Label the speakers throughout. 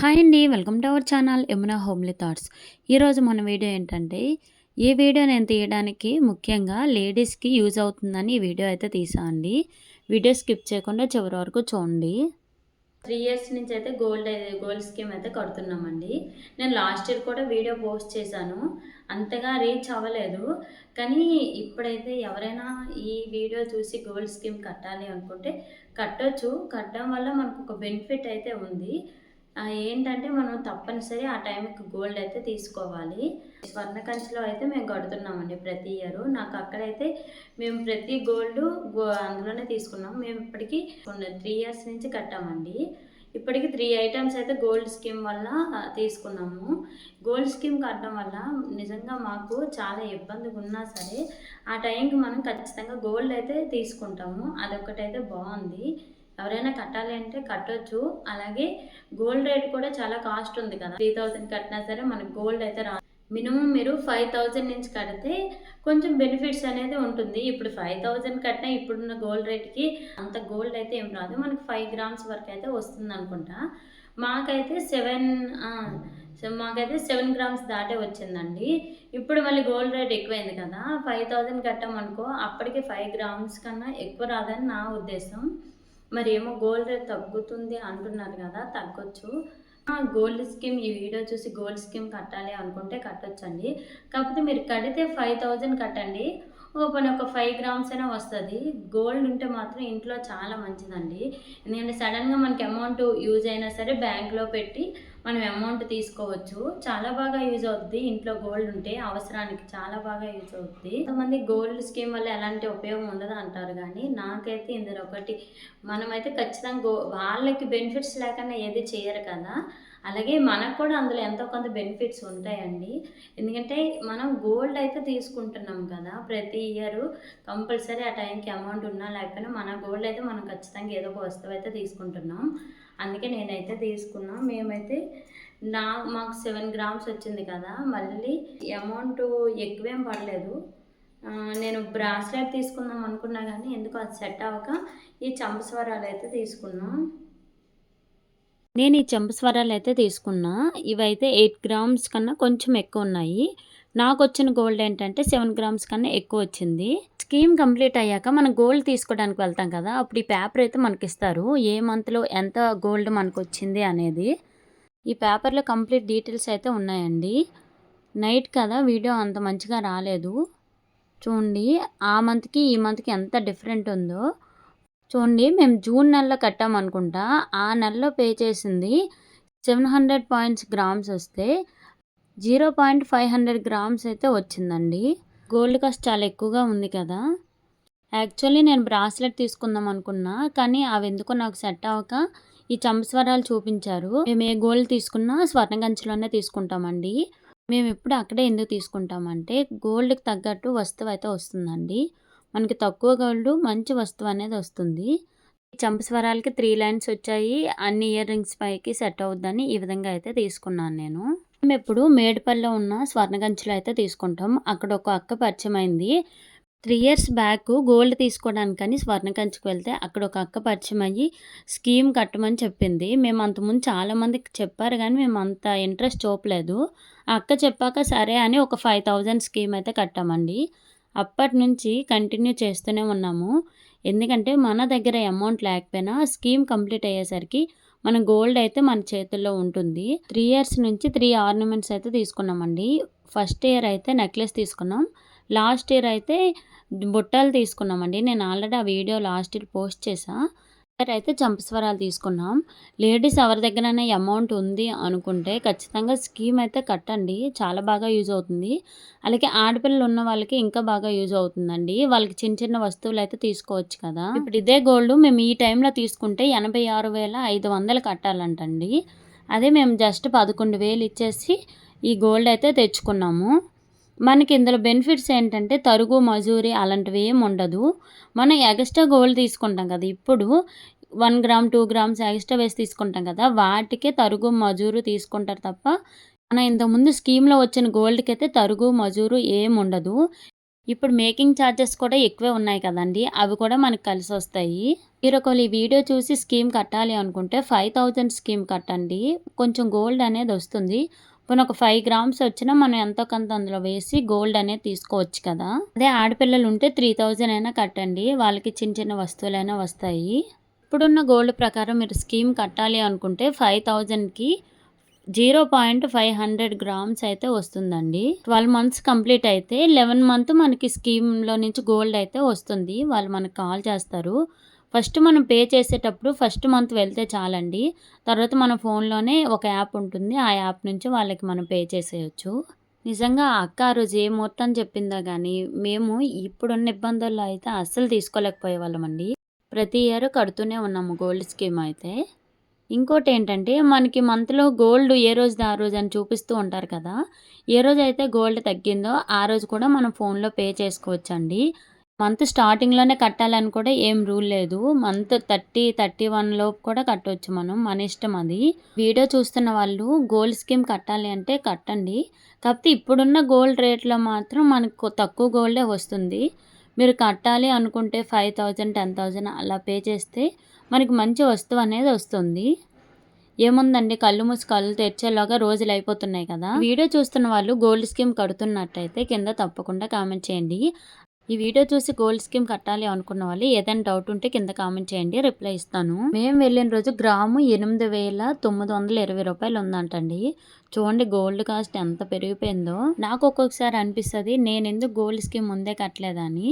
Speaker 1: Hi అండి welcome to our channel Yamuna homely thoughts. ఈరోజు మన వీడియో ఏంటంటే ఈ వీడియో నేను తీయడానికి ముఖ్యంగా లేడీస్కి యూజ్ అవుతుందని ఈ వీడియో అయితే తీసా అండి. వీడియో స్కిప్ చేయకుండా చివరి వరకు చూడండి. త్రీ ఇయర్స్ నుంచి అయితే గోల్డ్ గోల్డ్ స్కీమ్ అయితే కడుతున్నామండి. నేను లాస్ట్ ఇయర్ కూడా వీడియో పోస్ట్ చేశాను. అంతగా రీచ్ అవ్వలేదు. కానీ ఇప్పుడైతే ఎవరైనా ఈ వీడియో చూసి గోల్డ్ స్కీమ్ కట్టాలి అనుకుంటే కట్టొచ్చు. కట్టడం వల్ల మనకు ఒక బెనిఫిట్ అయితే ఉంది. ఏంటంటే మనం తప్పనిసరి ఆ టైంకి గోల్డ్ అయితే తీసుకోవాలి. స్వర్ణ కంచిలో అయితే మేము కడుతున్నామండి ప్రతి ఇయర్. నాకు అక్కడైతే మేము ప్రతి గోల్డ్ గో అందులోనే తీసుకున్నాం. మేము ఇప్పటికీ త్రీ ఇయర్స్ నుంచి కట్టామండి. ఇప్పటికి త్రీ ఐటమ్స్ అయితే గోల్డ్ స్కీమ్ వల్ల తీసుకున్నాము. గోల్డ్ స్కీమ్ కట్టడం వల్ల నిజంగా మాకు చాలా ఇబ్బందిగా ఉన్నా సరే ఆ టైంకి మనం ఖచ్చితంగా గోల్డ్ అయితే తీసుకుంటాము. అదొకటైతే బాగుంది. ఎవరైనా కట్టాలి అంటే కట్టొచ్చు. అలాగే గోల్డ్ రేట్ కూడా చాలా కాస్ట్ ఉంది కదా. త్రీ థౌజండ్ కట్టినా సరే మనకు గోల్డ్ అయితే రా మినిమం మీరు ఫైవ్ థౌజండ్ నుంచి కడితే కొంచెం బెనిఫిట్స్ అనేది ఉంటుంది. ఇప్పుడు ఫైవ్ థౌజండ్ కట్టినా ఇప్పుడున్న గోల్డ్ రేట్కి అంత గోల్డ్ అయితే ఏం రాదు. మనకి ఫైవ్ గ్రామ్స్ వరకు అయితే వస్తుంది అనుకుంటా. మాకైతే సెవెన్ మాకైతే సెవెన్ గ్రామ్స్ దాటే వచ్చిందండి. ఇప్పుడు మళ్ళీ గోల్డ్ రేట్ ఎక్కువైంది కదా. ఫైవ్ థౌజండ్ కట్టామనుకో అప్పటికి ఫైవ్ గ్రామ్స్ కన్నా ఎక్కువ రాదని నా ఉద్దేశం. మరి ఏమో గోల్డ్ రేట్ తగ్గుతుంది అంటున్నారు కదా తగ్గొచ్చు. గోల్డ్ స్కీమ్ ఈ వీడియో చూసి గోల్డ్ స్కీమ్ కట్టాలి అనుకుంటే కట్టొచ్చండి. కాకపోతే మీరు కడితే ఫైవ్ థౌజండ్ కట్టండి. ఓపెన్ ఒక ఫైవ్ గ్రామ్స్ అయినా వస్తుంది. గోల్డ్ ఉంటే మాత్రం ఇంట్లో చాలా మంచిదండి. ఎందుకంటే సడన్గా మనకి అమౌంట్ యూజ్ అయినా సరే బ్యాంక్లో పెట్టి మనం అమౌంట్ తీసుకోవచ్చు. చాలా బాగా యూజ్ అవుతుంది ఇంట్లో గోల్డ్ ఉంటే అవసరానికి చాలా బాగా యూజ్ అవుతుంది కొంతమంది గోల్డ్ స్కీమ్ వల్ల ఎలాంటి ఉపయోగం ఉండదు అంటారు కానీ నాకైతే ఇందులో ఒకటి మనమైతే ఖచ్చితంగా గో వాళ్ళకి బెనిఫిట్స్ లేకుండా ఏది చేయరు కదా. అలాగే మనకు కూడా అందులో ఎంతో కొంత బెనిఫిట్స్ ఉంటాయండి. ఎందుకంటే మనం గోల్డ్ అయితే తీసుకుంటున్నాం కదా ప్రతి ఇయర్ కంపల్సరీ ఆ టైంకి అమౌంట్ ఉన్నా లేకపోయినా మన గోల్డ్ అయితే మనం ఖచ్చితంగా ఏదో ఒక వస్తువు అయితే తీసుకుంటున్నాం. అందుకే నేనైతే తీసుకున్నా. మేమైతే నా మాకు సెవెన్ గ్రామ్స్ వచ్చింది కదా మళ్ళీ అమౌంట్ ఎక్కువేం పడలేదు. నేను బ్రాస్లెట్ తీసుకుందాం అనుకున్నా కానీ ఎందుకు అది సెట్ అవ్వక ఈ చంపస్వరాలు అయితే తీసుకున్నాం. నేను ఈ చంపస్వరాలు అయితే తీసుకున్నా. ఇవైతే ఎయిట్ గ్రామ్స్ కన్నా కొంచెం ఎక్కువ ఉన్నాయి. నాకు వచ్చిన గోల్డ్ ఏంటంటే సెవెన్ గ్రామ్స్ కన్నా ఎక్కువ వచ్చింది స్కీమ్ కంప్లీట్ అయ్యాక మనం గోల్డ్ తీసుకోవడానికి వెళ్తాం కదా అప్పుడు ఈ పేపర్ అయితే మనకి ఇస్తారు ఏ మంత్లో ఎంత గోల్డ్ మనకు వచ్చింది అనేది. ఈ పేపర్లో కంప్లీట్ డీటెయిల్స్ అయితే ఉన్నాయండి. నైట్ కదా వీడియో అంత మంచిగా రాలేదు. చూడండి ఆ మంత్కి ఈ మంత్కి ఎంత డిఫరెంట్ ఉందో. చూడండి మేము జూన్ నెలలో కట్టామనుకుంటా. ఆ నెలలో పే చేసింది సెవెన్ హండ్రెడ్ పాయింట్స్ గ్రామ్స్ వస్తే zero point five hundred grams అయితే వచ్చిందండి. గోల్డ్ కాస్ట్ చాలా ఎక్కువగా ఉంది కదా. యాక్చువల్లీ నేను బ్రాస్లెట్ తీసుకుందాం అనుకున్నా కానీ అవి ఎందుకో నాకు సెట్ అవ్వక ఈ చంపస్వరాలు చూపించారు. మేము ఏ గోల్డ్ తీసుకున్నా స్వర్ణగంచిలోనే తీసుకుంటామండి. మేము ఎప్పుడు అక్కడే ఎందుకు తీసుకుంటామంటే గోల్డ్కి తగ్గట్టు వస్తువు అయితే వస్తుందండి. మనకి తక్కువ గోల్డ్ మంచి వస్తువు అనేది వస్తుంది. చంపస్వరాలకి త్రీ లైన్స్ వచ్చాయి. అన్ని ఇయర్ రింగ్స్ పైకి సెట్ అవుద్దని ఈ విధంగా అయితే తీసుకున్నాను నేను. మేము ఎప్పుడు మేడిపల్లిలో ఉన్న స్వర్ణగంచులు అయితే తీసుకుంటాం. అక్కడ ఒక అక్క పరిచయం అయింది త్రీ ఇయర్స్ బ్యాక్ గోల్డ్ తీసుకోవడానికని స్వర్ణకంచుకు వెళ్తే అక్కడ ఒక అక్క పరిచయం అయ్యి స్కీమ్ కట్టమని చెప్పింది. మేము అంతకుముందు చాలామందికి చెప్పారు కానీ మేము అంత ఇంట్రెస్ట్ చూపలేదు. ఆ అక్క చెప్పాక సరే అని ఒక ఫైవ్ థౌజండ్ స్కీమ్ అయితే కట్టామండి. అప్పటి నుంచి కంటిన్యూ చేస్తూనే ఉన్నాము. ఎందుకంటే మన దగ్గర అమౌంట్ లేకపోయినా స్కీమ్ కంప్లీట్ అయ్యేసరికి మన గోల్డ్ అయితే మన చేతుల్లో ఉంటుంది. త్రీ ఇయర్స్ నుంచి త్రీ ఆర్నమెంట్స్ అయితే తీసుకున్నామండి. ఫస్ట్ ఇయర్ అయితే నెక్లెస్ తీసుకున్నాం. లాస్ట్ ఇయర్ అయితే బుట్టలు తీసుకున్నామండి. నేను ఆల్రెడీ ఆ వీడియో లాస్ట్ ఇయర్ పోస్ట్ చేశాను అయితే చంపస్వరాలు తీసుకున్నాం. లేడీస్ ఎవరి దగ్గరైనా అమౌంట్ ఉంది అనుకుంటే ఖచ్చితంగా స్కీమ్ అయితే కట్టండి. చాలా బాగా యూజ్ అవుతుంది. అలాగే ఆడపిల్లలు ఉన్న వాళ్ళకి ఇంకా బాగా యూజ్ అవుతుందండి. వాళ్ళకి చిన్న చిన్న వస్తువులు అయితే తీసుకోవచ్చు కదా. ఇప్పుడు ఇదే గోల్డ్ మేము ఈ టైంలో తీసుకుంటే ఎనభై ఆరు వేల ఐదు వందలు కట్టాలంటండి. అదే మేము జస్ట్ పదకొండు వేలు ఇచ్చేసి ఈ గోల్డ్ అయితే తెచ్చుకున్నాము. మనకి ఇందులో బెనిఫిట్స్ ఏంటంటే తరుగు మజూరి అలాంటివి ఏమి ఉండదు మనం ఎక్స్ట్రా గోల్డ్ తీసుకుంటాం కదా ఇప్పుడు one gram two grams extra వేసి తీసుకుంటాం కదా వాటికే తరుగు మజూరు తీసుకుంటారు తప్ప మన ఇంతకుముందు స్కీమ్లో వచ్చిన గోల్డ్కి అయితే తరుగు మజూరు ఏం ఉండదు ఇప్పుడు మేకింగ్ ఛార్జెస్ కూడా ఎక్కువే ఉన్నాయి కదండీ! అవి కూడా మనకు కలిసి వస్తాయి మీరు ఒకవేళ ఈ వీడియో చూసి స్కీమ్ కట్టాలి అనుకుంటే 5000 స్కీమ్ కట్టండి. కొంచెం గోల్డ్ అనేది వస్తుంది. పోనీ ఒక ఫైవ్ గ్రామ్స్ వచ్చినా మనం ఎంతో కొంత అందులో వేసి గోల్డ్ అనేది తీసుకోవచ్చు కదా! అదే ఆడపిల్లలు ఉంటే 3000 అయినా కట్టండి. వాళ్ళకి చిన్న చిన్న వస్తువులైనా వస్తాయి. ఇప్పుడున్న గోల్డ్ ప్రకారం మీరు స్కీమ్ కట్టాలి అనుకుంటే 5000కి zero point five hundred grams అయితే వస్తుందండి. 12 మంత్స్ కంప్లీట్ అయితే 11 మంత్ మనకి స్కీమ్‌లో నుంచి గోల్డ్ అయితే వస్తుంది. వాళ్ళు మనకు కాల్ చేస్తారు. ఫస్ట్ మనం పే చేసేటప్పుడు ఫస్ట్ మంత్ వెళ్తే చాలండి. తర్వాత మన ఫోన్‌లోనే ఒక యాప్ ఉంటుంది. ఆ యాప్ నుంచి వాళ్ళకి మనం పే చేసేయచ్చు నిజంగా అక్క ఆ రోజు ఏ ముహూర్తం చెప్పిందో కానీ మేము ఇప్పుడున్న ఇబ్బందుల్లో అయితే అస్సలు తీసుకోలేకపోయే వాళ్ళమండి ప్రతి ఇయర్ కడుతూనే ఉన్నాము గోల్డ్ స్కీమ్ అయితే. ఇంకోటి ఏంటంటే మనకి మంత్‌లో గోల్డ్ ఏ రోజుది ఆ రోజు అని చూపిస్తూ ఉంటారు కదా! ఏ రోజైతే గోల్డ్ తగ్గిందో ఆ రోజు కూడా మనం ఫోన్‌లో పే చేసుకోవచ్చండి. మంత్ స్టార్టింగ్‌లోనే కట్టాలని కూడా ఏం రూల్ లేదు. మంత్ 30, 31 లోపు కూడా కట్టవచ్చు మనం. మన ఇష్టం అది. వీడియో చూస్తున్న వాళ్ళు గోల్డ్ స్కీమ్ కట్టాలి అంటే కట్టండి. కాకపోతే ఇప్పుడున్న గోల్డ్ రేట్‌లో మాత్రం మనకు తక్కువ గోల్డే వస్తుంది. మీరు కట్టాలి అనుకుంటే 5000, 10000 అలా పే చేస్తే మనకి మంచి వస్తువు అనేది వస్తుంది. ఏముందండి కళ్ళు మూసి కళ్ళు తెరిచేలాగా రోజులు అయిపోతున్నాయి కదా! వీడియో చూస్తున్న వాళ్ళు గోల్డ్ స్కీమ్ కడుతున్నట్టయితే కింద తప్పకుండా కామెంట్ చేయండి. ఈ వీడియో చూసి గోల్డ్ స్కీమ్ కట్టాలి అనుకున్న వాళ్ళు ఏదైనా డౌట్ ఉంటే కింద కామెంట్ చేయండి. రిప్లై ఇస్తాను. మేము వెళ్ళిన రోజు గ్రాము ఎనిమిది వేల తొమ్మిది వందల ఇరవై రూపాయలు ఉందంటండి. చూడండి గోల్డ్ కాస్ట్ ఎంత పెరిగిపోయిందో. నాకు ఒక్కొక్కసారి అనిపిస్తుంది నేను ఎందుకు గోల్డ్ స్కీమ్ ముందే కట్టలేదని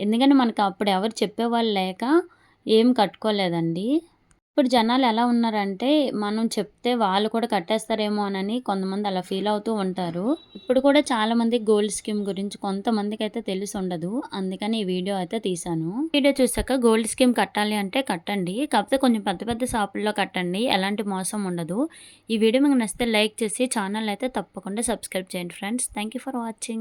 Speaker 1: ఎందుకంటే మనకు అప్పుడు ఎవరు చెప్పేవాళ్ళు లేక ఏం కట్టుకోలేదండి. ఇప్పుడు జనాలు ఎలా ఉన్నారంటే మనం చెప్తే వాళ్ళు కూడా కట్టేస్తారేమో అని కొంతమంది అలా ఫీల్ అవుతూ ఉంటారు. ఇప్పుడు కూడా చాలామంది గోల్డ్ స్కీమ్ గురించి కొంతమందికి అయితే తెలిసి ఉండదు అందుకని ఈ వీడియో అయితే తీశాను. వీడియో చూసాక గోల్డ్ స్కీమ్ కట్టాలి అంటే కట్టండి. కాకపోతే కొంచెం పెద్ద పెద్ద షాపుల్లో కట్టండి. ఎలాంటి మోసం ఉండదు. ఈ వీడియో మీకు నచ్చితే లైక్ చేసి ఛానల్ అయితే తప్పకుండా సబ్స్క్రైబ్ చేయండి friends. Thank you for watching.